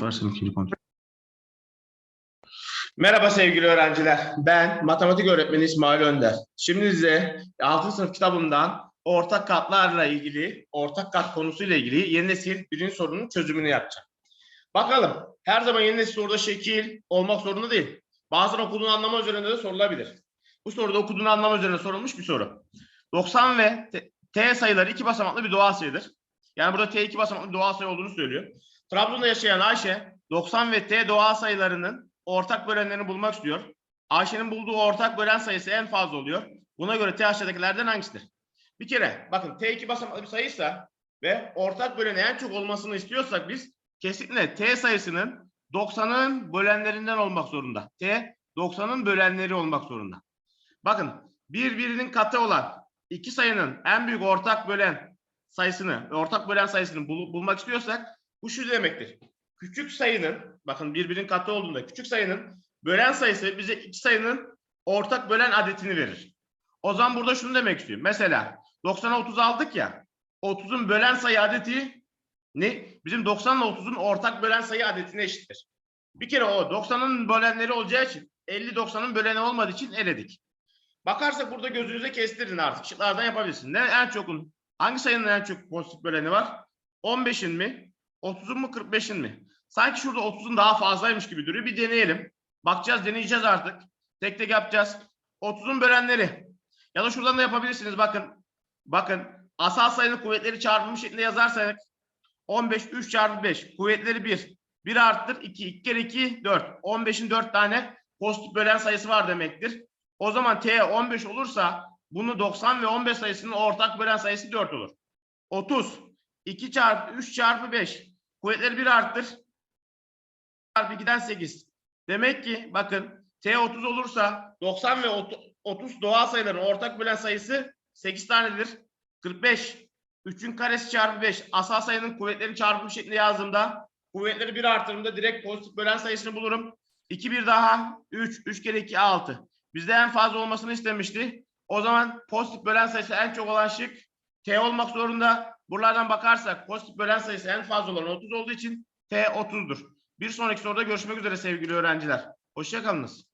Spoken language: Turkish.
Varsın ikinci kontrol. Merhaba sevgili öğrenciler. Ben matematik öğretmeni İsmail Önder. Şimdi size 6. sınıf kitabından ortak katlarla ilgili, ortak kat konusuyla ilgili yeni nesil birinci sorunun çözümünü yapacağım. Bakalım. Her zaman yeni nesil soruda şekil olmak zorunda değil. Bazen okuduğun anlama üzerinde de sorulabilir. Bu soruda okuduğun anlama üzerine sorulmuş bir soru. 90 ve t, sayıları iki basamaklı bir doğal sayıdır. Yani burada t iki basamaklı doğal sayı olduğunu söylüyor. Trabzon'da yaşayan Ayşe 90 ve t doğal sayılarının ortak bölenlerini bulmak istiyor. Ayşe'nin bulduğu ortak bölen sayısı en fazla oluyor. Buna göre t aşağıdakilerden hangisidir? Bir kere bakın t iki basamaklı bir sayıysa ve ortak böleni en çok olmasını istiyorsak biz kesinlikle t sayısının 90'ın bölenlerinden olmak zorunda. t 90'ın bölenleri olmak zorunda. Bakın birbirinin katı olan iki sayının en büyük ortak bölen sayısını, ortak bölen sayısını bul- bulmak istiyorsak bu şu demektir. Küçük sayının, bakın birbirinin katı olduğunda küçük sayının bölen sayısı bize iki sayının ortak bölen adetini verir. O zaman burada şunu demek istiyorum. Mesela 90'a 30 aldık ya. 30'un bölen sayı adeti ne? Bizim 90 ile 30'un ortak bölen sayı adetine eşittir. Bir kere o 90'ın bölenleri olacağı için 50 90'ın böleni olmadığı için eledik. Bakarsak burada gözünüze kestirin artık. Şıklardan yapabilirsin. Ne en çokun? Hangi sayının en çok pozitif böleni var? 15'in mi? 30'un mu 45'in mi? Sanki şurada 30'un daha fazlaymış gibi duruyor. Bir deneyelim. Bakacağız, deneyeceğiz artık. Tek tek yapacağız. 30'un bölenleri. Ya da şuradan da yapabilirsiniz. Bakın. Bakın. Asal sayının kuvvetleri çarpımı şeklinde yazarsak 15 3 çarpı 5. Kuvvetleri 1. 1 arttır 2. 2 kere 2 4. 15'in 4 tane pozitif bölen sayısı var demektir. O zaman T 15 olursa bunu 90 ve 15 sayısının ortak bölen sayısı 4 olur. 30. 2 çarpı 3 çarpı 5. Kuvvetleri 1 arttır. Çarpı 2'den 8. Demek ki bakın T 30 olursa 90 ve 30 doğal sayıların ortak bölen sayısı 8 tanedir. 45. 3'ün karesi çarpı 5. Asal sayının kuvvetlerin çarpımı şeklinde yazdığımda kuvvetleri 1 artırımda direkt pozitif bölen sayısını bulurum. 2 bir daha 3. 3 kere 2 6. Bizde en fazla olmasını istemişti. O zaman pozitif bölen sayısı en çok olan şık T olmak zorunda. Buralardan bakarsak pozitif bölen sayısı en fazla olan 30 olduğu için T 30'dur. Bir sonraki soruda görüşmek üzere sevgili öğrenciler. Hoşçakalınız.